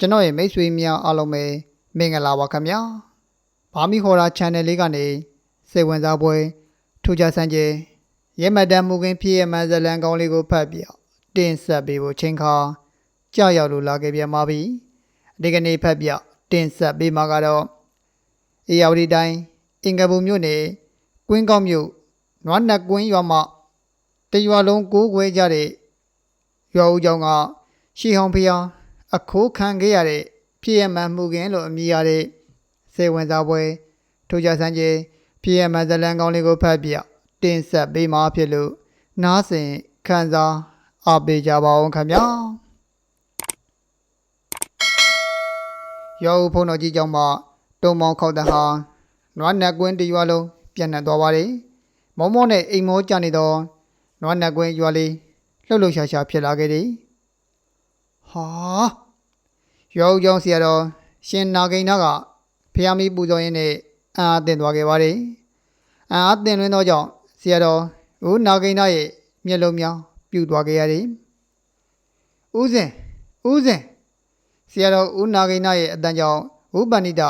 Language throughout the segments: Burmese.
ကျွန်တော်ရဲ့မိတ်ဆွေများအားလုံးပဲမင်္ဂလာပါခင်ဗျာဘာမီခေါ်တာ channel လေးကနေစိတ်ဝင်စားပွဲထူးခြားဆန်းကျဲရဲမတန်မူကင်းဖြစ်ရမှန်ဇလန်ကောင်းလေးကိုဖတ်ပြတင်ဆက်ပေးဖို့ချိန်ခါကြောက်ရောက်လို့လာခဲ့ပြန်ပါပြီဒီကနေ့ဖတ်ပြတင်ဆက်ပေးမှာကတော့အေယာဝတီတိုင်းအင်္ဂပူမြို့နယ်ကွင်းကောက်မြို့နွားနက်ကွင်းရွာမှာတရွာလုံးကိုးခွဲကြတဲ့ရွာဦးကျောင်းကရှီဟောင်ဖျား အခိုးခံခဲ့ရတဲ့ဖြစ်ရမှန်မှုကင်းလို့အမည်ရတဲ့စေဝင်စားပွဲထိုကြဆန်းကျဲဖြစ်ရမှန်ဇလံကောင်းလေးကိုဖတ်ပြတင်ဆက်ပေးမှာဖြစ်လို့နားဆင်ခံစားအားပေးကြပါအောင်ခင်ဗျာရောဦးဖုန်းတော်ကြီးကြောင့်မှတုံမောင်ခောက်တဟာနွားနက်ကွင်းတရွာလုံးပြန့်နှံ့သွားပါတယ်မောမောနဲ့အိမ်မောကြနေတော့နွားနက်ကွင်းရွာလေးလှုပ်လှုပ်ရှားရှားဖြစ်လာခဲ့တယ် ဟာရောဦးကျောင်းဆရာတော်ရှင်နာဂိန်နာကဖျားမီပူဇော်ရင်းနဲ့အာအသင်သွားခဲ့ပါတယ်။အာအသင်လွင်သောကြောင့်ဆရာတော်ဦးနာဂိန်နာရဲ့မျက်လုံးများပြူသွားခဲ့ရတယ်။ဦးစဉ်ဦးစဉ်ဆရာတော်ဦးနာဂိန်နာရဲ့အတန်ကြောင့်ဦးပဏိတ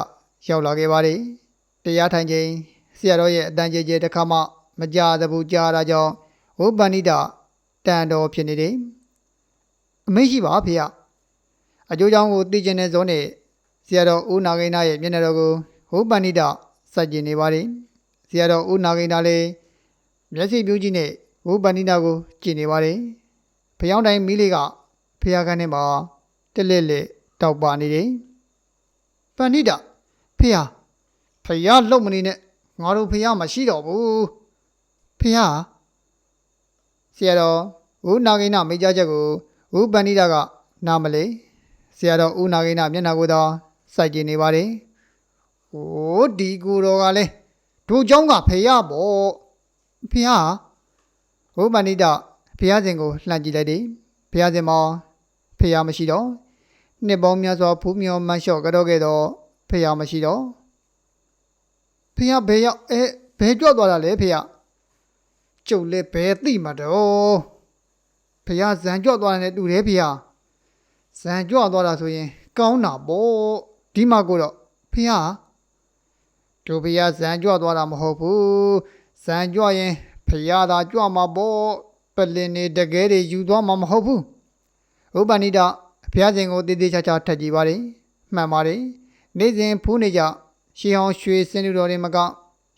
ရောက်လာခဲ့ပါတယ်။တရားထိုင်ချိန်ဆရာတော်ရဲ့အတန်ကြေကြေတစ်ခါမှမကြသဘူးကြားတာကြောင့်ဦးပဏိတတန်တော်ဖြစ်နေတယ်။ အမေရှိပါဖေရအကျိုးကြောင့်ကိုသိကျင်တဲ့ဇုံးနဲ့ဆရာတော်ဦးနာဂိန်းနာရဲ့မျက်နှာတော်ကိုဟိုးပဏိတစိုက်ကျင်နေပါတယ်ဆရာတော်ဦးနာဂိန်းနာလည်းမျက်စိပြူးကြီးနဲ့ဟိုးပဏိတကိုကြည့်နေပါတယ်ဖျောင်းတိုင်းမီးလေးကဖျားခန်းထဲမှာတက်လက်လက်တောက်ပါနေတယ်ပဏိတဖေရဖျားလုံမနေနဲ့ငါတို့ဖျားမရှိတော့ဘူးဖျားဆရာတော်ဦးနာဂိန်းနာမိကြားချက်ကို ဦးပဏိတာကနားမလဲဆရာတော်ဦးနာဂိနာမျက်နှာကိုတော့စိုက်ကြည့်နေပါတယ်။ဟိုးဒီကိုတော်ကလည်းဒိုเจ้าကဖေရပေါ့ဖေရဦးပဏိတာဖေရစဉ်ကိုလှမ်းကြည့်လိုက်တယ်။ဖေရစဉ်မှာဖေရမရှိတော့နှစ်ပေါင်းများစွာဖူးမြော်မတ်လျှော့ကြတော့ခဲ့တော့ဖေရမရှိတော့ဖေရဘယ်ရောက်အဲဘယ်ကြွသွားတာလဲဖေရကျုပ်လည်းဘယ်သိမှာတော့ ဖះဇံကြွသွားတယ်တူတယ်ဖះဇံကြွသွားတာဆိုရင် ကောင်းတာပေါ့ဒီမှာကိုတော့ဖះတို့ဖះဇံကြွသွားတာမဟုတ်ဘူးဇံကြွရင်ဖះသာကြွမှာပေါ့ပလင်နေတကယ်တွေယူသွားမှာမဟုတ်ဘူးဥပဏိတဖះစဉ်ကိုတည်တည်ချာချာထက်ကြည့်ပါလေမှန်ပါတယ်နေ့စဉ်ဖူးနေကြရှီဟောင်းရွှေစင်လူတော်တွေမက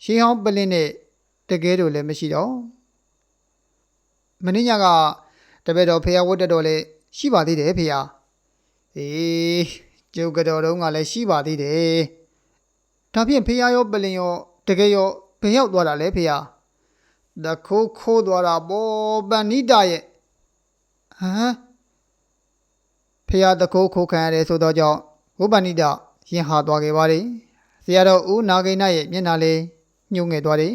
ရှီဟောင်းပလင်နဲ့တကယ်တို့လည်းမရှိတော့မင်းညက တပည့်တော်ဖေယဝတ်တက်တော်လည်းရှိပါသေးတယ်ဖေယအေးကျုပ်ကတော်တုံးကလည်းရှိပါသေးတယ်ဒါဖြင့်ဖေယရောပလင်ရောတကယ်ရောဘယ်ရောက်သွားတာလဲဖေယတခိုးခိုးသွားတာပေါ့ပဏိတရဲ့ဟမ်ဖေယတခိုးခိုးခံရတယ်ဆိုတော့ကြောင့်ဝပဏိတရင်ဟာသွားခဲ့ပါတယ်ဆရာတော်ဦးနာဂိဏရဲ့မျက်နှာလေးညှိုးငယ်သွားတယ်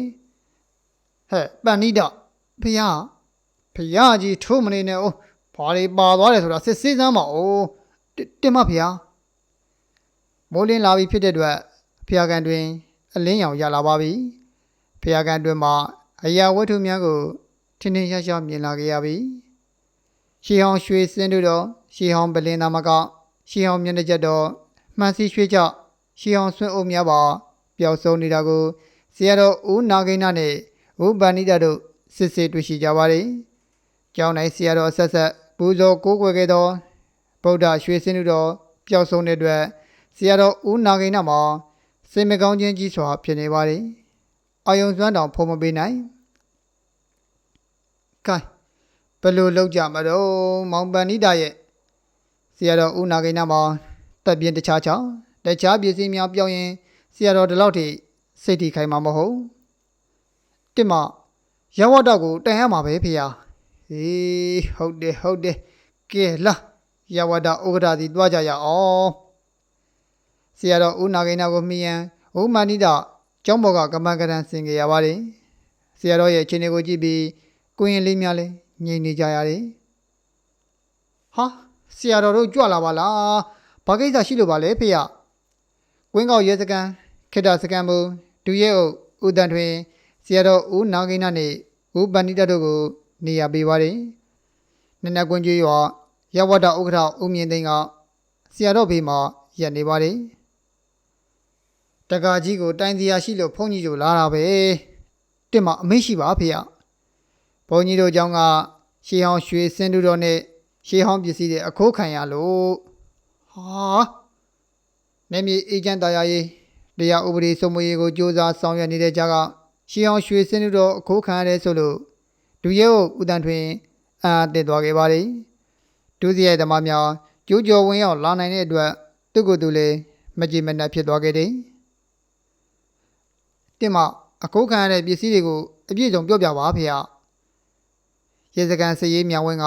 ဟဲ့ပဏိတဖေယ ဖရာကြီးထိုးမနေနဲ့အိုးဘာတွေပါသွားတယ်ဆိုတာစစ်ဆေးစမ်းပါဦးတတင်မဖရာမိုးလင်းလာပြီဖြစ်တဲ့အတွက်ဖရာကန်တွင် အလင်းရောင်ရလာပါပြီဖရာကန်တွင်မှာအရာဝတ္ထုများကိုထင်းထင်းရှားရှားမြင်လာခဲ့ရပြီရှီဟောင်ရွှေစင်းတို့တော့ရှီဟောင်ပလင်းသားမကရှီဟောင်မျက်နှာချက်တော့မှန်စီရွှေကြရှီဟောင်ဆွန့်အုပ်များပါပျောက်ဆုံးနေတာကိုဆရာတော်ဦးနာဂိဏနဲ့ဦးဗန္နိတတို့စစ်စစ်တွေ့ရှိကြပါတယ် ကျောင်းတိုင်းဆရာတော်ဆက်ဆက်ပူဇော်ကိုးကွယ်ခဲ့သောဗုဒ္ဓရွှေစင်းတို့တော်ပျောက်ဆုံးတဲ့အတွက်ဆရာတော်ဦးနာဂိဏမှာစေမကောင်းခြင်းကြီးစွာဖြစ်နေပါသည်အာယုံစွမ်းတောင်ဖုံးမပေးနိုင်ကဲဘယ်လိုလုပ်ကြမတော့မောင်ပန်နိတာရဲ့ဆရာတော်ဦးနာဂိဏမှာတက်ပြင်းတခြားချောင်းတခြားပစ္စည်းများပြောင်းရင်ဆရာတော်ဒီလောက်ထိစိတ်ထိခိုင်မှာမဟုတ်တစ်မရဝတ္တကိုတန်ရမှာပဲဖေဟာ ဟေးဟုတ်တယ်ဟုတ်တယ်ကဲလာရဝဒဥက္ကဋ္ဌစီတွားကြရအောင်ဆရာတော်ဦးနာဂိနာကိုမြည်ရန်ဥမန္နိတကျောင်းဘော်ကကမ္မကရန်ဆင်ကြရပါတယ်ဆရာတော်ရဲ့အခြေအနေကိုကြည့်ပြီးကိုရင်လေးများလည်းငြိမ်နေကြရတယ်ဟာဆရာတော်တို့ကြွလာပါလားဘာကိစ္စရှိလို့ပါလဲဖေရကွင်းကောက်ရဲစကန်ခေတ္တစကန်မူဒူရဲအုပ်ဦးတန်ထွင်ဆရာတော်ဦးနာဂိနာနဲ့ဦးပန္နိတတို့ကို နေရာပေးပါတယ်။နနကွင်းကျွေးရွာရဝတ္တဥက္ကဋ္ဌဦးမြင့်သိန်းကဆ ဆရာတော်ဘေးမှာရက်နေပါတယ်တကာကြီးကိုတိုင်တရားရှိလို့ဖုန်းကြီးတို့လာတာပဲတစ်မှာအမိတ်ရှိပါဖေ။ဘုန်းကြီးတို့เจ้าကရှေးဟောင်းရွှေစင်တူတော်နဲ့ရှေးဟောင်းပစ္စည်းတွေအခိုးခံရလို့ဟာနေမြေအေဂျင့်တရားရေးတရားဥပဒေစိုးမိုးရေးကိုစ조사ဆောင်ရွက်နေတဲ့ကြားကရှေးဟောင်းရွှေစင်တူတော်အခိုးခံရတယ်ဆိုလို့ ဒူရဲကိုဦးတန်ထွင်အာတက်သွားခဲ့ပါတယ်။ဒုစရိုက်သမားများကျိုးကျော်ဝင်ရောက်လာနိုင်တဲ့အတွက်သူ့ကိုယ်သူလည်းမကြည်မနှက်ဖြစ်သွားခဲ့တယ်။တင်မအခိုးခံရတဲ့ပစ္စည်းတွေကိုအပြည့်စုံပြောပြပါဖေ။ရေစကန်စည်ရေးမြောင်ဝင်းက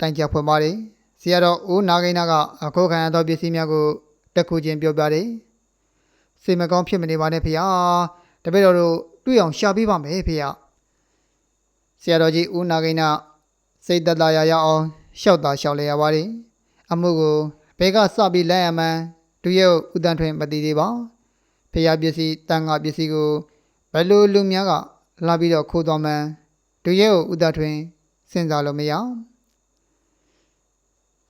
တိုင်ကြဖွင့်ပါတယ်။ဆရာတော်ဦးနာဂိနာကအခိုးခံရသောပစ္စည်းများကိုတက်ခုချင်းပြောပြတယ်။စိတ်မကောင်းဖြစ်မနေပါနဲ့ဖေ။တပည့်တော်တို့တွေ့အောင်ရှာပေးပါမယ်ဖေ။ ဆရာတော်ကြီးဦးနာဂိနာစိတ်သက်သာရရအောင်ရှောက်တာရှောက်လဲရပါတယ်။အမှုကိုဘဲကစပြီးလိုက်ရမှန်းဒုရုပ်ဦးတန်းထွင်မသိသေးပါ။ဖေရပစ္စည်းတန်ခါပစ္စည်းကိုဘယ်လိုလူများကလာပြီးတော့ခိုးသွားမှန်းဒုရုပ်ဦးတန်းထွင်စဉ်းစားလို့မရ။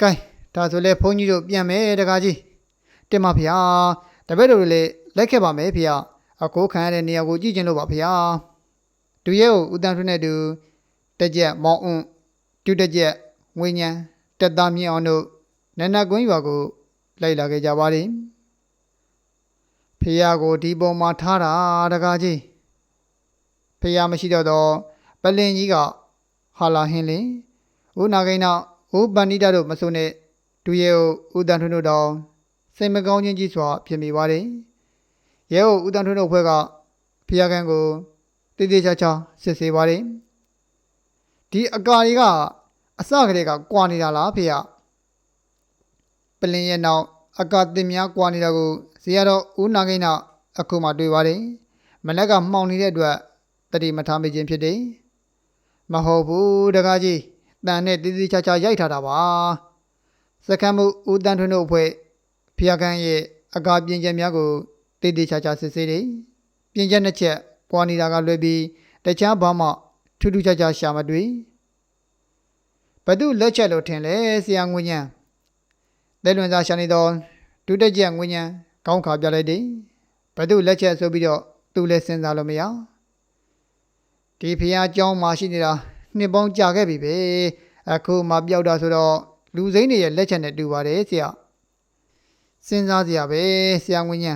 ကဲဒါဆိုလဲဘုန်းကြီးတို့ပြန်မယ်တကားကြီးတင်ပါဖေဟာတပည့်တော်တို့လည်းလိုက်ခဲ့ပါမယ်ဖေဟာအကိုခံရတဲ့နေရာကိုကြည့်ကျင်လို့ပါဖေဟာ ဒုရဲကိုဦးတန်းထွန်းနဲ့တူတက်ကြက်မောင်းအွန်းဒုတက်ကြက်ငွေညံတက်သားမြင့်အောင်တို့နန္ဒကွင်းရွာကိုလိုက်လာခဲ့ကြပါသည်ဖေဟာကိုဒီပုံမှာထားတာတကားကြီးဖေဟာမရှိတော့တော့ပလင်ကြီးကဟာလာဟင်းလင်းဦးနာကိန်းနောက်ဦးပန္နိတတို့မဆိုနဲ့ဒူရဲကိုဦးတန်ထွန်းတို့တောင်စိတ်မကောင်းခြင်းကြီးစွာဖြစ်မိပါတယ်ရဲကိုဦးတန်ထွန်းတို့ဖွဲ့ကဖျားခန်းကို တိတိကျကျစစ်ဆေးပါတယ်ဒီအကာတွေကအစကတည်းကကွာနေတာလားဖေရပလင်ရဲ့နောက်အကာတင်များကွာနေတာကိုဇေယျတော်ဦးနာကိန်းနောက်အခုမှတွေ့ပါတယ်မလက်ကမှောင်နေတဲ့အတွက်တတိမထားမိခြင်းဖြစ်တယ်မဟုတ်ဘူးတကားကြီးတန်နဲ့တိတိကျကျရိုက်ထားတာပါစကမ်းမှုဦးတန်းထွန်းတို့အဖွဲ့ဖျားခန်းရဲ့အကာပြင်ချက်များကိုတိတိကျကျစစ်ဆေးတယ်ပြင်ချက်နှစ်ချက် ပွားနေတာကလွယ်ပြီးတခြားဘာမှထူးထူးခြားခြားရှာမတွေ့ဘသူလက်ချက်လို့ထင်လဲဆရာငွေညံတဲလွန်စားရှာနေတော့ဒုတက်ချက်ငွေညံကောင်းခါပြလိုက်တယ်ဘသူလက်ချက်ဆိုပြီးတော့သူလည်းစဉ်းစားလို့မရဒီဖျားเจ้าမှာရှိနေတာနှစ်ပေါင်းကြာခဲ့ပြီပဲအခုမှပျောက်တာဆိုတော့လူစိမ့်တွေရဲ့လက်ချက်နဲ့တူပါတယ်ဆရာစဉ်းစားစရာပဲဆရာငွေညံ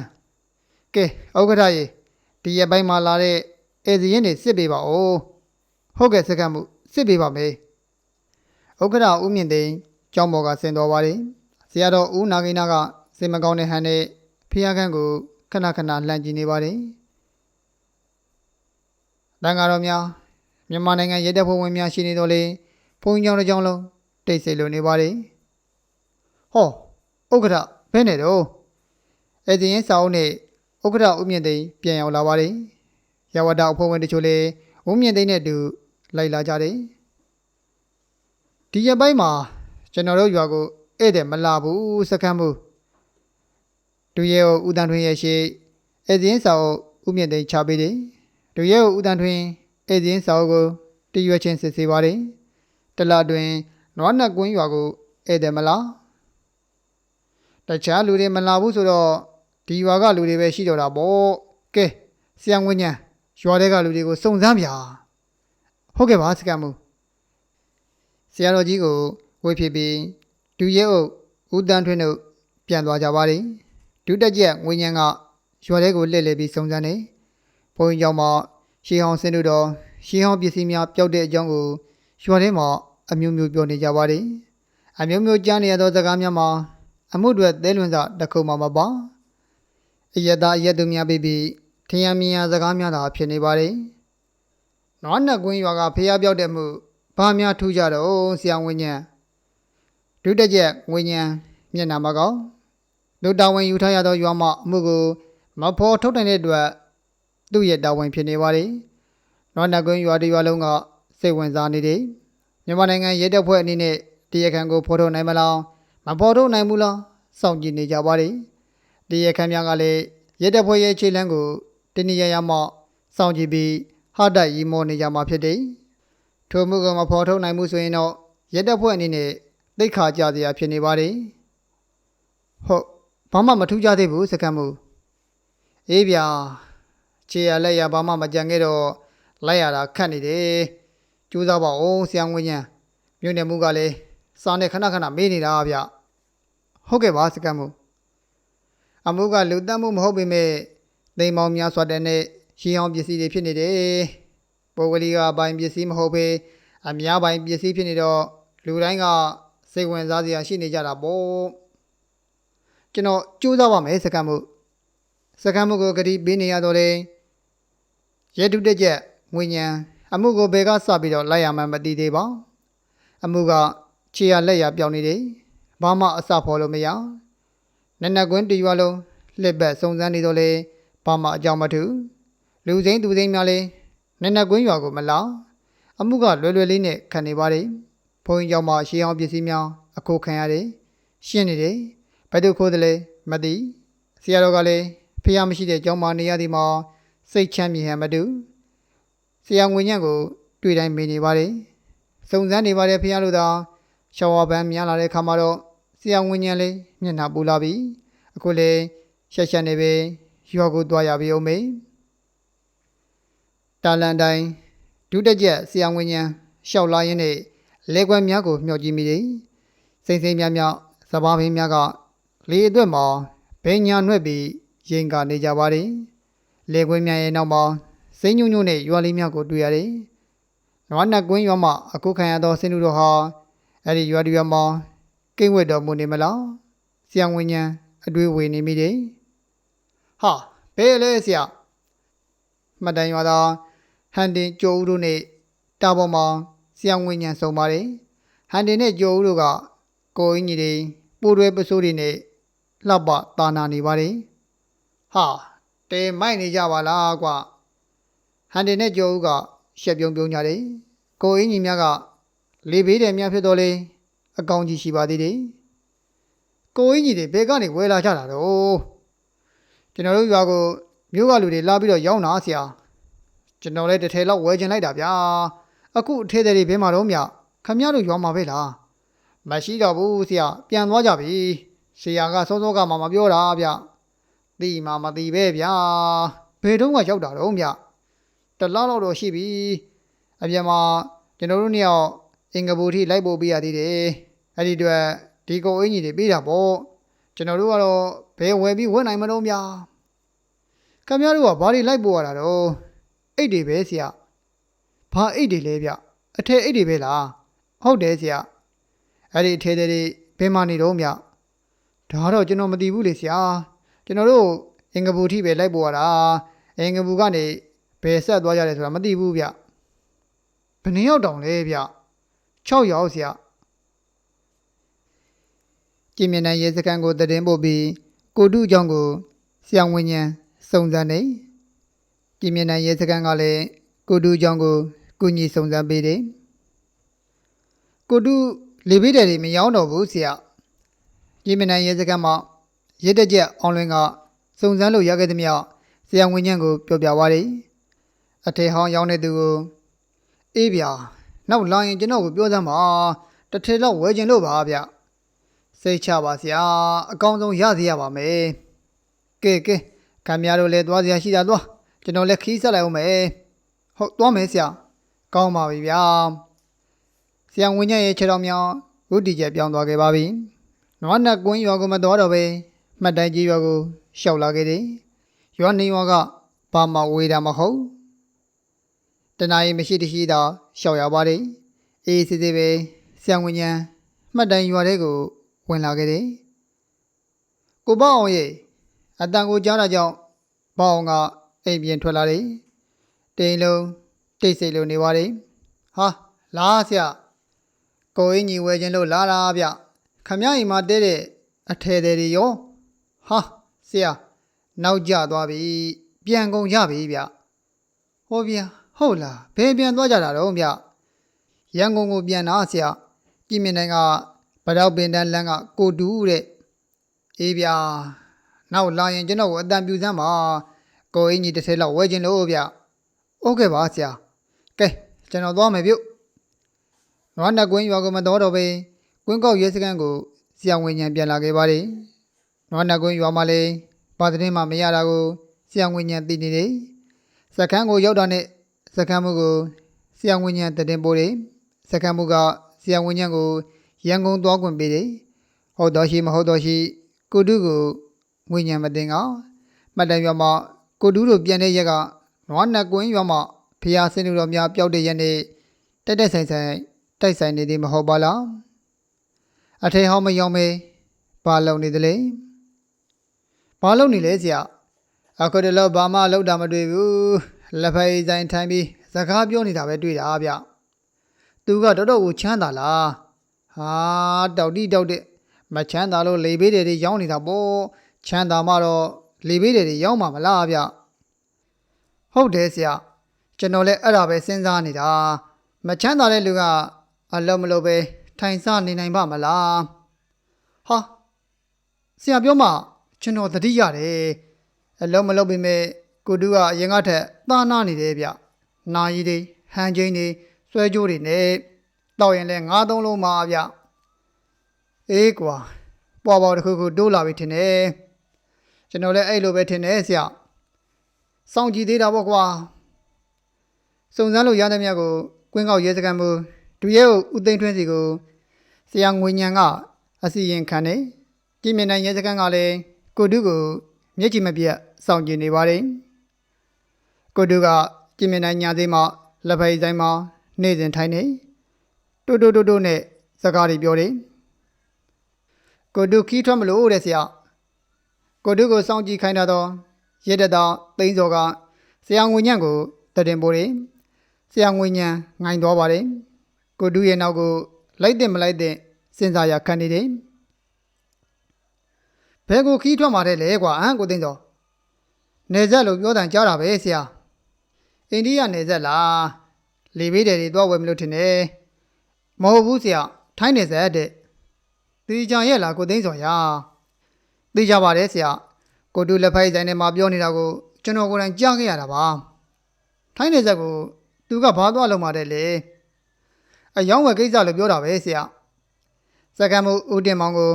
ကဲဥက္ကဋ္ဌရေ ဒီရက်ပိုင်းမှာလာတဲ့ဧည့်စီရင်တွေစစ်ပေးပါဦးဟုတ်ကဲ့စက္ကန့်မှုစစ်ပေးပါမယ်ဥက္ကဋ္ဌဦးမြင့်သိန်းကျောင်းပေါ်ကဆင်တော်ပါတယ်ဆရာတော်ဦးနာဂိနာကစင်မကောင်းတဲ့ဟန်နဲ့ဖျားခန်းကိုခဏခဏလှမ်းကြည့်နေပါတယ်တန်ဃာတော်များမြန်မာနိုင်ငံရဲတပ်ဖွဲ့ဝင်များရှိနေတော့လေဘုန်းကြီးကျောင်းတစ်ကျောင်းလုံးတိတ်ဆိတ်လိုနေပါတယ်ဟောဥက္ကဋ္ဌဘယ်နဲ့တော့အဲ့ဒီရင်စာအုပ်နဲ့ ဥက္ကဋ္ဌဦးမြင့်သိန်းပြန်ရောက်လာပါတယ်ရဝတအဖွဲ့ဝင်တချို့လည်းဦးမြင့်သိန်းနဲ့တူလိုက်လာကြတယ်ဒီရက်ပိုင်းမှာကျွန်တော်တို့ရွာကိုဧည့်သည်မလာဘူးစကမ်းဘူးဒူရဲကိုဦးတန်ထွင်ရဲ့ရှိဧည့်သည်စာအုပ်ဦးမြင့်သိန်းချပေးတယ်ဒူရဲကိုဦးတန်ထွင်ဧည့်သည်စာအုပ်ကိုတရွေချင်းစစ်ဆေးပါတယ်တလတွင်နွားနတ်ကွင်းရွာကိုဧည့်သည်မလာတခြားလူတွေမလာဘူးဆိုတော့ ဒီရွာကလူတွေပဲရှိတော့တာပေါ့ကဲဆရာငွေညာရွာတွေကလူတွေကိုစုံစမ်းပြဟုတ်ကဲ့ပါစကမ်းမှုဆရာတော်ကြီးကိုဝေဖြစ်ပြီးဒူရဲအုပ်ဦးတန်းထွင်းတို့ပြန်သွားကြပါတယ်ဒုတက်ကျက်ငွေညံကရွာတွေကိုလှည့်လည်ပြီးစုံစမ်းနေဘုန်းကြီးကျောင်းမှာရှေးဟောင်းစင်တို့တော်ရှေးဟောင်းပစ္စည်းများပျောက်တဲ့အကြောင်းကိုရွာထဲမှာအမျိုးမျိုးပြောနေကြပါတယ်အမျိုးမျိုးကြားနေရသောစကားများမှာအမှုတွေသဲလွန်စတစ်ခုမှမပါ အယက်သားအယက်သူများပြီးပြီးထင်ရမြင်ရစကားများသာဖြစ်နေပါတယ်။နွားနက်ကွင်းရွာကဖျားပြောက်တဲ့မှုဘာများထူးကြတော့ဆရာဝင်းညံဒုတက်ချက်ဝင်းညံမျက်နှာမကောင်းလူတာဝန်ယူထားရသောရွာမအမှုကိုမဖော်ထုတ်နိုင်တဲ့အတွက်သူ့ရဲ့တာဝန်ဖြစ်နေပါတယ်။နွားနက်ကွင်းရွာတရွာလုံးကစိတ်ဝင်စားနေတယ်။မြန်မာနိုင်ငံရဲတပ်ဖွဲ့အနေနဲ့တရားခံကိုဖော်ထုတ်နိုင်မလားမဖော်ထုတ်နိုင်ဘူးလားစောင့်ကြည့်နေကြပါတယ်။ တရားခံများကလည်းရဲတပ်ဖွဲ့ရဲ့ခြေလှမ်းကိုတနည်းရရမှစောင့်ကြည့်ပြီးဟာတိုက်ရီမောနေကြမှာဖြစ်တယ်။ထိုမှုကမဖော်ထုတ်နိုင်မှုဆိုရင်တော့ရဲတပ်ဖွဲ့အနေနဲ့သိခါကြစရာဖြစ်နေပါတယ်။ဟုတ်ဘာမှမထူးကြသေးဘူးစကတ်မှုအေးဗျာခြေရလက်ရဘာမှမကြံခဲ့တော့လိုက်ရတာခက်နေတယ်ကြိုးစားပါဦးဆရာငွေညံမြို့နယ်မှုကလည်းစာနဲ့ခဏခဏမေးနေတာဗျဟုတ်ကဲ့ပါစကတ်မှု အမှုကလူတက်မှုမဟုတ်ပေမဲ့သိမ်မောင်များစွာတဲ့နဲ့ရှီအောင်ပစ္စည်းတွေဖြစ်နေတယ်ပုဂ္ဂလိကဘိုင်ပစ္စည်းမဟုတ်ပေအများပိုင်းပစ္စည်းဖြစ်နေတော့လူတိုင်းကစိတ်ဝင်စားစရာရှိနေကြတာပေါ့ကျွန်တော်ကြိုးစားပါမယ်စကတ်မှုစကတ်မှုကိုဂတိပေးနေရတော့လေရဲတုတက်ချက်ငွေညံအမှုကိုဘယ်ကစပြီးတော့လိုက်ရမှန်းမသိသေးပါအမှုကခြေရလက်ရပြောင်းနေတယ်ဘာမှအစဖော်လို့မရ နက်နက်ကွင်းတရွာလုံးလှစ်ဘက်စုံစမ်းနေတော့လေဘာမှအကြောင်းမထူလူစိမ့်သူစိမ့်များလေနက်နက်ကွင်းရွာကိုမလာအမှုကလွယ်လွယ်လေးနဲ့ခံနေပါတယ်ဘုန်းကြီးကျောင်းမှာရှေးအောင်ပစ္စည်းများအခုခံရတယ်ရှင်းနေတယ်ဘယ်သူခိုးတယ်လဲမသိဆရာတော်ကလည်းဖះမရှိတဲ့ကျောင်းမှာနေရသည်မှာစိတ်ချမ်းမြေဟန်မတူဆရာငွေညံ့ကိုတွေ့တိုင်းမေးနေပါတယ်စုံစမ်းနေပါတယ်ဖះလို့သာရှောဝါပန်းများလာတဲ့ခါမှာတော့ ဆရာငွေညံ့လေးမျက်နှာပူလာပြီအခုလေရှက်ရှက်နေပဲရွာကိုသွားရပြီအောင်မေတာလန်တိုင်းဒုတက်ချက်ဆရာငွေညံရှောက်လာရင်းနဲ့လဲကွယ်များကိုမျှော်ကြည့်မိတယ်စိမ့်စိမ့်များများစဘာဘင်းများကလေအတွက်မှာဘိညာနှွက်ပြီးရင်ကနေကြပါတယ်လဲကွယ်များရဲ့နောက်မှာစိမ့်ညွန့်ညွန့်နဲ့ရွာလေးများကိုတွေ့ရတယ်နွားနတ်ကွင်းရွာမှာအခုခံရသောစင်လူတော်ဟာအဲ့ဒီရွာဒီရွာမှာ ကိမ့်ဝတ်တော်မူနေမလားဆရာငွေညံအတွေ့ဝေနေမိတယ်ဟာဘယ်လဲဆရာမှတ်တမ်းရွာသားဟန်တင်ကြိုးဦးတို့နဲ့တာပေါ်မှာဆရာငွေညံစုံပါတယ်ဟန်တင်နဲ့ကြိုးဦးတို့ကကိုအင်းကြီးတွေပူရဲပစိုးတွေနဲ့လှပတာနာနေပါတယ်ဟာတဲမိုက်နေကြပါလားကွာဟန်တင်နဲ့ကြိုးဦးကရှက်ပြုံပြုံကြတယ်ကိုအင်းကြီးများကလေဘေးတယ်များဖြစ်တော့လေ အကောင်ကြီးရှိပါသေးတယ်ကိုအင်းကြီးတွေဘယ်ကနေဝယ်လာကြတာတော့ကျွန်တော်တို့ရွာကိုမြို့ကလူတွေလာပြီးတော့ရောင်းတာဆရာကျွန်တော်လည်းတစ်ထည်လောက်ဝယ်ချင်လိုက်တာဗျာအခုအထဲတွေဘယ်မှာတော့မြခမရတို့ရွာမှာပဲလားမရှိတော့ဘူးဆရာပြန်သွားကြပြီဆရာကစောစောကမှမပြောတာဗျသိမှမသိပဲဗျာဘယ်တော့မှရောက်တာတော့မြတလားတော့တော့ရှိပြီအပြန်မှာကျွန်တော်တို့နှစ်ယောက်အင်္ဂဘူထိလိုက်ပို့ပေးရသေးတယ် အဲ့ဒီအတွက်ဒီကုံအင်ကြီးတွေပေးတာပေါ့ကျွန်တော်တို့ကတော့ဘယ်ဝယ်ပြီးဝယ်နိုင်မလို့ဗျာခမရတို့ကဘာတွေလိုက်ပို့ရတာတော့အိတ်တွေပဲဆရာဘာအိတ်တွေလဲဗျအထက်အိတ်တွေပဲလားဟုတ်တယ်ဆရာအဲ့ဒီအထက်တွေဘယ်မှာနေတော့မြဒါတော့ကျွန်တော်မသိဘူးလေဆရာကျွန်တော်တို့အင်္ဂဘူထိပဲလိုက်ပို့ရတာအင်္ဂဘူကနေဘယ်ဆက်သွားကြလဲဆိုတာမသိဘူးဗျဘယ်နှယောက်တောင်လဲဗျ6ယောက်ဆရာ ကြည်မြနိုင်ရေစကန်ကိုတည်င်းပို့ပြီးကိုတုအကြောင်းကိုဆရာဝန်ညံစုံစမ်းနေကြည်မြနိုင်ရေစကန်ကလည်းကိုတုအကြောင်းကိုကုညီစုံစမ်းပေးတယ်ကိုတုလေပေးတယ်တွေမရောက်တော့ဘူးဆရာကြည်မြနိုင်ရေစကန်မှာရစ်တက်ချက်အွန်လိုင်းကစုံစမ်းလို့ရခဲ့သမျှဆရာဝန်ညံကိုပြောပြသွားတယ်အထေဟောင်းရောက်တဲ့သူကိုအေးဗျာနောက်လာရင်ကျွန်တော်ကိုပြောစမ်းပါတစ်ထည်လောက်ဝယ်ခြင်းလို့ပါဗျ စိတ်ချပါဆရာအကောင်းဆုံးရစီရပါမယ်ကဲကဲခင်ဗျားတို့လည်းသွားစရာရှိတာသွားကျွန်တော်လည်းခီးဆက်လိုက်အောင်မယ်ဟုတ်သွားမယ်ဆရာကောင်းပါပြီဗျာဆရာဝင်းညရဲ့ခြေတော်မြောင်ဝုတီကျပြောင်းသွားခဲ့ပါပြီနွားနတ်ကွင်းရွာကိုမတော်တော့ပဲမှတ်တိုင်ကြီးရွာကိုရှောက်လာခဲ့တယ်ရွာနေရွာကဘာမှဝေးတာမဟုတ်တနာရီမရှိတရှိသာရှောက်ရပါတယ်အေးစစ်စစ်ပဲဆရာဝန်ညံမှတ်တိုင်ရွာတဲ့ကို ဝင်လာခဲ့တယ်ကိုပေါ့အောင်ရဲ့အတန်ကိုကြားတာကြောင့်ပေါ့အောင်ကအိမ်ပြင်ထွက်လာတယ်တိန်လုံးတိတ်ဆိတ်လို့နေပါတယ်ဟာလာဆရာကိုအင်းကြီးဝယ်ခြင်းလို့လာတာဗျခမအိမ်မှာတဲတဲ့အထဲတွေရောဟာဆရာနောက်ကျသွားပြီပြန်ကုန်ကြပြီဗျဟောဗျာဟုတ်လားဘယ်ပြန်သွားကြတာတော့ဗျရန်ကုန်ကိုပြန်လာဆရာကြည်မြင်နိုင်က ဗတော့ပင်တန်းလန်းကကိုတူတဲ့အေးဗျာနောက်လာရင်ကျွန်တော်ကိုအတန်ပြူစမ်းပါကိုအင်းကြီးတစ်ထည်လောက်ဝဲခြင်းလို့ဗျဟုတ်ကဲ့ပါဆရာကဲကျွန်တော်သွားမယ်ပြုတ်နွားနတ်ကွင်းရွာကမတော်တော့ပဲကွင်းကောက်ရဲစခန်းကိုဆရာဝန်ညံပြန်လာခဲ့ပါတယ်နွားနတ်ကွင်းရွာမှာလည်းဘာသတင်းမှမရတာကိုဆရာဝန်ညံသိနေတယ်စခန်းကိုရောက်တာနဲ့စခန်းမှုကိုဆရာဝန်ညံတည်ပို့တယ်စခန်းမှုကဆရာဝန်ညံကို ရန်ကုန်သွားခွင့်ပေးတယ်ဟုတ်တော်ရှိမဟုတ်တော်ရှိကိုတုကိုငွေညံမတင်ကမှတ်တမ်းရွာမှာကိုတုတို့ပြန်တဲ့ရက်ကနွားနတ်ကွင်းရွာမှာဖျားစင်းလူတော်များပျောက်တဲ့ရက်နဲ့တက်တက်ဆိုင်ဆိုင်တိုက်ဆိုင်နေသည်မဟုတ်ပါလားအထေဟောင်းမယောင်းမေဘာလုံနေသလဲဘာလုံနေလဲဆရာအခုတလောဘာမှလောက်တာမတွေ့ဘူးလက်ဖက်ရည်ဆိုင်ထိုင်ပြီးစကားပြောနေတာပဲတွေ့တာဗျသူကတော်တော်ကိုချမ်းသာလား ဟာတောက်တိတောက်တဲ့မချမ်းသာလို့လေဘေးတွေရောင်းနေတာပေါ့ချမ်းသာမှတော့လေဘေးတွေရောင်းမှာမလားဗျဟုတ်တယ်ဆရာကျွန်တော်လည်းအဲ့ဒါပဲစဉ်းစားနေတာမချမ်းသာတဲ့လူကအလုံးမလို့ပဲထိုင်စားနေနိုင်ပါမလားဟာဆရာပြောမှကျွန်တော်သတိရတယ်အလုံးမလို့ပြီမဲ့ကိုတူကအရင်ကထက်သာနာနေတယ်ဗျနာရီတွေဟန်ချင်းတွေဆွဲကြိုးတွေနဲ့ တောက်ရင်လဲငါးသုံးလုံးပါဗျအေးကွာပေါ်ပေါ်တစ်ခုခုတိုးလာပြီထင်တယ်ကျွန်တော်လည်းအဲ့လိုပဲထင်တယ်ဆရာစောင့်ကြည့်သေးတာပေါ့ကွာစုံစမ်းလို့ရတဲ့မြတ်ကိုကွင်းကောက်ရဲစခန်းမှုဒူရဲကိုဦးသိန်းထွန်းစီကိုဆရာငွေညံကအစီရင်ခံတယ်ကြည်မြင်နိုင်ရဲစခန်းကလည်းကိုတုကိုမျက်ကြည်မပြတ်စောင့်ကြည့်နေပါတယ်ကိုတုကကြည်မြင်နိုင်ညာသေးမှလက်ဖိတ်ဆိုင်မှာနေစဉ်ထိုင်နေတိုး တိုးတိုးတိုးနဲ့စကားတွေပြောတယ်ကိုတုခီးထွက်မလို့တဲ့ဆရာကိုတုကိုစောင့်ကြည့်ခိုင်းတာတော့ရဲတတာသိန်းစော်ကဆရာငွေညံကိုတတင်ပိုးတယ်ဆရာငွေညံငိုင်းသွားပါတယ်ကိုတုရဲ့နောက်ကိုလိုက်တဲ့မလိုက်တဲ့စဉ်းစားရခံနေတယ်ဘယ်ကိုခီးထွက်มาတဲ့လဲကွာဟမ်ကိုသိန်းစောနေဆက်လို့ပြောတန်ကြားတာပဲဆရာအိန္ဒိယနေဆက်လားလေဘေးတယ်တွေသွားဝယ်မလို့ထင်တယ် မဟုတ်ဘူးဆရာထိုင်းနေဆက်တဲ့တီကြံရဲ့လားကိုသိန်းစောရာသိကြပါတယ်ဆရာကိုတူလက်ဖိုက်ဆိုင်ထဲမှာပြောနေတာကိုကျွန်တော်ကိုယ်တိုင်ကြားခဲ့ရတာပါထိုင်းနေဆက်ကိုသူကဘာသွားလုံးมาတဲ့လေအယောင်းဝယ်ကိစ္စလို့ပြောတာပဲဆရာစက္ကန့်မှုဦးတင်မောင်ကို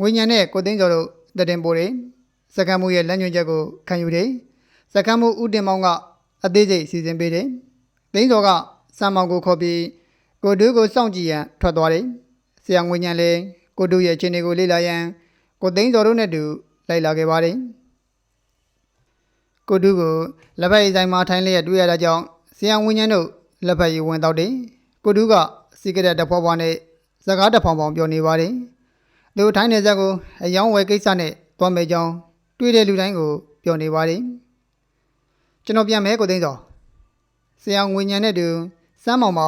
ငွေညံနဲ့ကိုသိန်းစောတို့တတင်ပိုးတယ်စက္ကန့်မှုရဲ့လက်ညွှန်ချက်ကိုခံယူတယ်စက္ကန့်မှုဦးတင်မောင်ကအသေးစိတ်စီစဉ်ပေးတယ်သိန်းစောကစံမောင်ကိုခေါ်ပြီး ကိုတူးကိုစောင့်ကြည့်ရန်ထွက်သွားတယ်ဆရာငွေညံလည်းကိုတူးရဲ့အခြေအနေကိုလေ့လာရန်ကိုသိန်းစောတို့နဲ့တူလိုက်လာခဲ့ပါတယ်ကိုတူးကိုလက်ဖက်ရည်ဆိုင်မှာထိုင်လျက်တွေ့ရတာကြောင့်ဆရာငွေညံတို့လက်ဖက်ရည်ဝင်တော့တယ်ကိုတူးကစီကရက်တဖွားဖွားနဲ့စကားတစ်ဖောင်ဖောင်ပြောနေပါတယ်။သူထိုင်းနေဆက်ကိုအယောင်းဝယ်ကိစ္စနဲ့သွားမယ်ကြောင်းတွေ့တဲ့လူတိုင်းကိုပြောနေပါတယ်။ကျွန်တော်ပြန်မဲကိုသိန်းစောဆရာငွေညံတဲ့သူစမ်းမောင်မှာ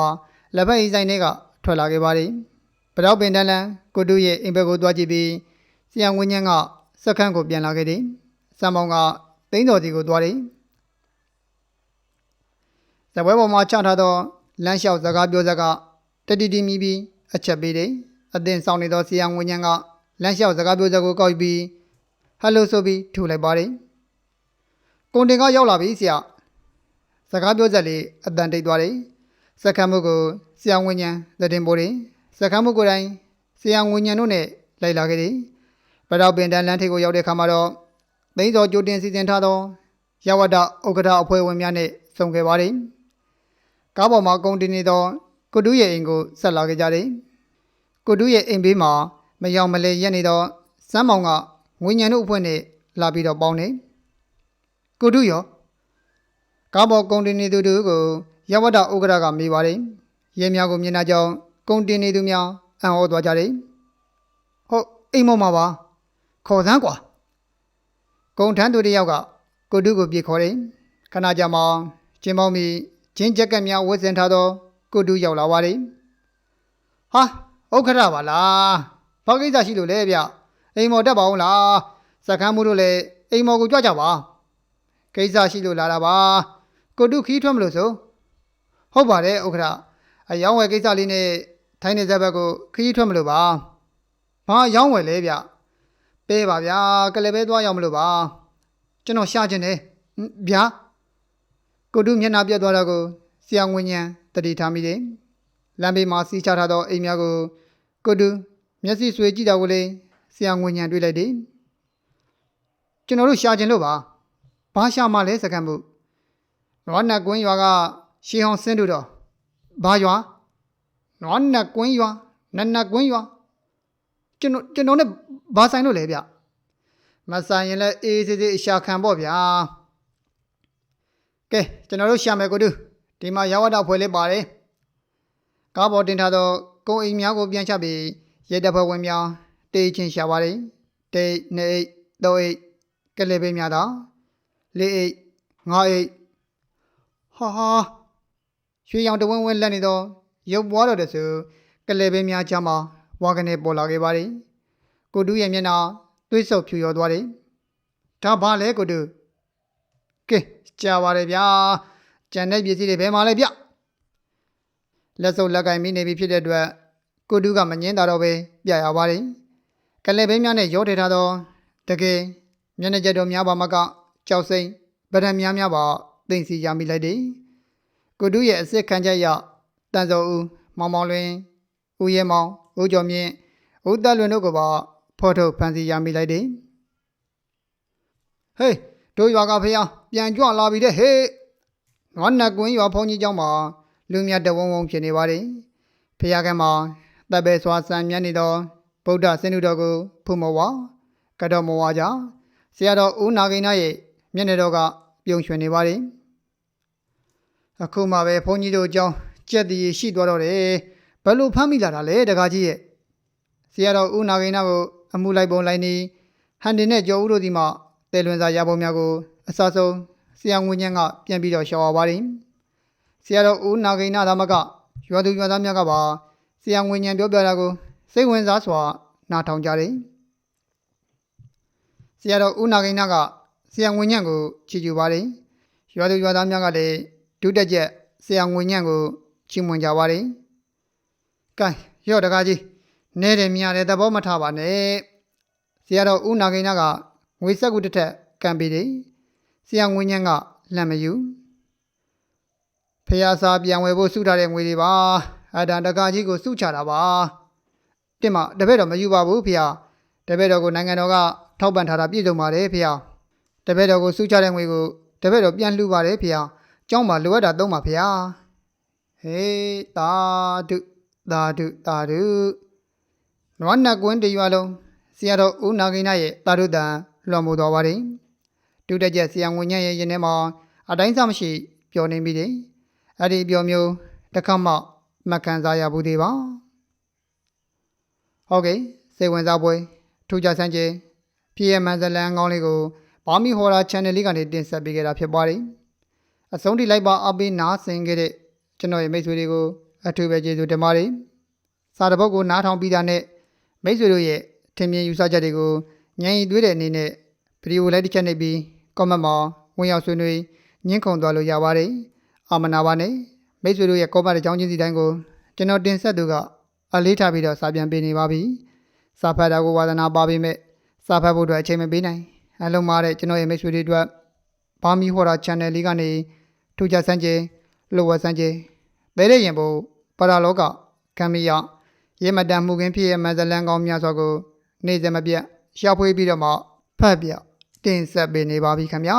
လက်ဖက်အီဆိုင်တွေကထွက်လာခဲ့ပါတယ်။ပတော့ပင်တန်းလန်းကိုတူရဲ့အိမ်ဘက်ကိုသွားကြည့်ပြီးဆရာငွေညံကစက္ကန့်ကိုပြန်လာခဲ့တယ်။စမ်းမောင်ကသိန်းတော်စီကိုသွားတယ်။ဇပွဲပေါ်မှာချထားသောလမ်းလျှောက်စကားပြောစကားတတိတိမြည်ပြီးအချက်ပေးတယ်အသင်ဆောင်နေသောဆီယံဝင်းညံကလမ်းလျှောက်စကားပြောချက်ကိုကောက်ပြီးဟယ်လိုဆိုပြီးထူလိုက်ပါတယ်ကွန်တင်ကရောက်လာပြီဆရာစကားပြောချက်လေးအတန်တိတ်သွားတယ် စက္ကန့်မှုကိုဆီယံဝင်းညံလက်တင်ပိုးတယ်စက္ကန့်မှုကိုယ်တိုင်ဆီယံဝင်းညံတို့နဲ့လိုက်လာခဲ့တယ်ပတောက်ပင်တန်လမ်းထိပ်ကိုရောက်တဲ့အခါမှာတော့သိန်းစောကြိုတင်စီစဉ်ထားသောရဝတ္တဥက္ကဋ္ဌအဖွဲ့ဝင်များနဲ့ဆုံခဲ့ပါတယ်ကားပေါ်မှာကုန်တင်နေသောကိုတူးရဲ့အိမ်ကိုဆက်လာခဲ့ကြတယ်။ကိုတူးရဲ့အိမ်ဘေးမှာမယောင်မလဲရက်နေတော့စမ်းမောင်ကငွေညံတို့အဖွဲ့နဲ့လာပြီးတော့ပေါင်းနေ။ကိုတူးရောကားပေါ်ကုန်တင်နေသူတို့ကို ရဝတ္တဥက္ကရာကမေးပါတယ်။ရဲများကိုမြင်လာကြောင်းကုန်တင်နေသူများအံ့ဩသွားကြတယ်။ဟုတ်အိမ်မောမှာပါခေါ်စမ်းကွာ။ကုန်ထမ်းသူတစ်ယောက်ကကိုတူးကိုပြေခေါ်တယ်။ခဏကြာမှကျင်းပေါင်းပြီးဂျင်းကြက်ကက်များဝတ်ဆင်ထားသောကိုတူးရောက်လာပါတယ်ဟာဥက္ခရပါလားဘာကိစ္စရှိလို့လဲဗျအိမ်မော်တက်ပါအောင်လားစကမ်းမှုတို့လည်းအိမ်မော်ကိုကြွကြပါကိစ္စရှိလို့လာတာပါကိုတုခီးထွက်မလို့ဆို ဟုတ်ပါတယ်ဥက္ခရအယောင်းဝယ်ကိစ္စလေးနဲ့ထိုင်းနေဇက်ဘက်ကိုခီးထွက်မလို့ပါဘာအယောင်းဝယ်လဲဗျပေးပါဗျာကလေးပဲသွားရောက်မလို့ပါကျွန်တော်ရှာခြင်းတယ်ဗျာကိုတုမျက်နှာပြတ်သွားတော့ကိုဆရာငွေညံတတိထားမိတယ်။လမ်းဘေးမှာစီးချထားသောအိမ်များကိုကိုတူမျက်စိဆွေကြည့်တာကိုလေဆရာငွေညံတွေ့လိုက်တယ်ကျွန်တော်တို့ရှာခြင်းလို့ပါဘာရှာမှလဲစကန်မှုနွားနတ်ကွင်းရွာက ရှေးဟောင်းဆင်းတို့တော့ဘာရွာနွားနတ်ကွင်းရွာနတ်နတ်ကွင်းရွာကျွန်တော်ကျွန်တော်နဲ့ဘာဆိုင်လို့လဲဗျမဆိုင်ရင်လည်းအေးစေးစေးအရှာခံပေါ့ဗျာကဲကျွန်တော်တို့ရှာမယ်ကိုတူဒီမှာရောက်တော့ဖွဲလေးပါတယ်ကားပေါ်တင်ထားသောကုံအိမ်များကိုပြန်ချပြီးရဲတပ်ဖွဲ့ဝင်များတေးချင်းရှာပါတယ်တေးနေအိတ်တော့အိတ်ကလေးပေးများတော့လေးအိတ်ငါးအိတ်ဟာဟာ ရွှေရောင်တဝင်းဝင်းလက်နေတော့ရုပ်ပွားတော့တဲ့ဆိုကလေးပေးများချမှာဝါကနေပေါ်လာခဲ့ပါတယ်ကိုတူးရဲ့မျက်နှာသွေးဆုပ်ဖြူရောသွားတယ်ဒါဘာလဲကိုတူးကဲကြာပါတယ်ဗျာကြံတဲ့ပစ္စည်းတွေဘယ်မှာလဲဗျလက်စုပ်လက်ကင်မိနေပြီဖြစ်တဲ့အတွက်ကိုတူးကမငင်းတာတော့ပဲပြရပါတယ်ကလေးပေးများနဲ့ရောထည့်ထားတော့တကယ်မျက်နှာကြက်တော်များပါမကကြောက်စိမ့်ဗဒံများများပါသိမ့်စီရမိလိုက်တယ် ကိုတူးရဲ့အစ်စ်ခံချက်ရတန်စောဦးမောင်မောင်လွင်ဦးရဲမောင်ဦးကျော်မြင့်ဦးတက်လွင်တို့ကပါဖော်ထုတ်ဖန်စီရမိလိုက်တယ်ဟေးတို့ရွာကဖေးပြန်ကြွလာပြီတဲ့ဟေးနွားနတ်ကွင်းရွာဖုန်ကြီးကျောင်းမှာလူမြတ်တဝုံဝုံဖြစ်နေပါတယ်ဖေးကမှာတပ်ပဲစွာစံမြတ်နေသောဗုဒ္ဓဆင်းတုတော်ကိုဖုမောဝါကတော်မောဝါကြောင့်ဆရာတော်ဦးနာဂိဏရဲ့မျက်နှာတော်ကပြုံရွှင်နေပါတယ် အခုမှပဲဘုန်းကြီးတို့အကြောင်းကြက်တည်ရှိသွားတော့တယ်ဘယ်လိုဖမ်းမိလာတာလဲတကားကြီးရဲ့ဆရာတော်ဦးနာဂိဏကိုအမှုလိုက်ပုံလိုက်နေဟန်တင်နဲ့ကျော်ဦးတို့ဒီမှာတဲလွင်စာရပုံများကိုအစဆုံးဆရာငွေညံ့ကပြန်ပြီးတော့ရှောင်ပါပါတယ်ဆရာတော်ဦးနာဂိဏသာမကရွာသူရွာသားများကပါဆရာငွေညံ့ပြောပြတာကိုစိတ်ဝင်စားစွာနားထောင်ကြတယ်ဆရာတော်ဦးနာဂိဏကဆရာငွေညံ့ကိုချီးကျူးပါတယ်ရွာသူရွာသားများကလည်း ဒုတက်ချက်ဆရာငွေညံ့ကိုချီးမွမ်းကြပါတယ်ကဲရော့တကားကြီးနဲတယ်မြရတယ်သဘောမထားပါနဲ့ဆရာတော်ဦးနာဂိဏကငွေဆက်ကူတစ်ထက်ကံပေးတယ်ဆရာငွေညံ့ကလက်မယူဖះစာပြန်ဝယ်ဖို့စုထားတဲ့ငွေတွေပါအတန်တကားကြီးကိုစုချတာပါတင်မတပည့်တော်မယူပါဘူးဖះတပည့်တော်ကိုနိုင်ငံတော်ကထောက်ပံ့ထားတာပြည့်စုံပါတယ်ဖះတပည့်တော်ကိုစုချတဲ့ငွေကိုတပည့်တော်ပြန်လှူပါတယ်ဖះ ကျောင်းမှာလိုအပ်တာသုံးပါဖះဟေးတာဒုတာဒုတာဒုနွားနတ်ကွင်းတရွာလုံးဆရာတော်ဦးနာဂိဏရဲ့တာဒုတန်လွန်မှုတော်ပါတယ်ဒုတက်ချက်ဆရာငွေညံ့ရဲ့ရင်ထဲမှာအတိုင်းစားမရှိပျော်နေမိတယ်အဲ့ဒီပျော်မျိုးတစ်ခါမှမခံစားရဘူးသေးပါဟုတ်ကဲ့စိတ်ဝင်စားပွဲထူးခြားဆန်းကျဲပြည်ရမန်ဇလန်ကောင်းလေးကိုဘာမီဟော်ရာ channel လေးကနေတင်ဆက်ပေးခဲ့တာဖြစ်ပါတယ် အဆုံးထိလိုက်ပါအပေးနားဆင်ခဲ့တဲ့ကျွန်တော်ရဲ့မိတ်ဆွေတွေကိုအထူးပဲကျေးဇူးတင်ပါတယ်စာတပုတ်ကိုနားထောင်ပြီးတာနဲ့မိတ်ဆွေတို့ရဲ့ထင်မြင်ယူဆချက်တွေကိုညံရီသွေးတဲ့အနေနဲ့ဗီဒီယိုလေးတစ်ချက်နှိပ်ပြီး comment မှာဝင်ရောက်ဆွေးနွေးညှင်းခုန်သွားလို့ရပါတယ်အာမနာပါနဲ့မိတ်ဆွေတို့ရဲ့ comment အကြောင်းချင်းစီတိုင်းကိုကျွန်တော်တင်ဆက်သူကအလေးထားပြီးတော့စာပြန်ပေးနေပါပြီစာဖတ်တာကိုဝါသနာပါပေမဲ့စာဖတ်ဖို့အတွက်အချိန်မပေးနိုင်အလုံးမားတဲ့ကျွန်တော်ရဲ့မိတ်ဆွေတွေအတွက်ဘာမီဟော်ရာ channel လေးကနေ ထူးခြားစမ်းကြဲလိုဝစမ်းကြဲဘဲတဲ့ရင်ဖို့ပါရာလောကကံမီယရေမတန်မှုခင်းဖြစ်ရဲ့မဇလန်ကောင်းများစွာကို နေ့စဉ်မပြတ်ရှာဖွေပြီးတော့မှဖတ်ပြတင်ဆက်ပေးနေပါပြီခင်ဗျာ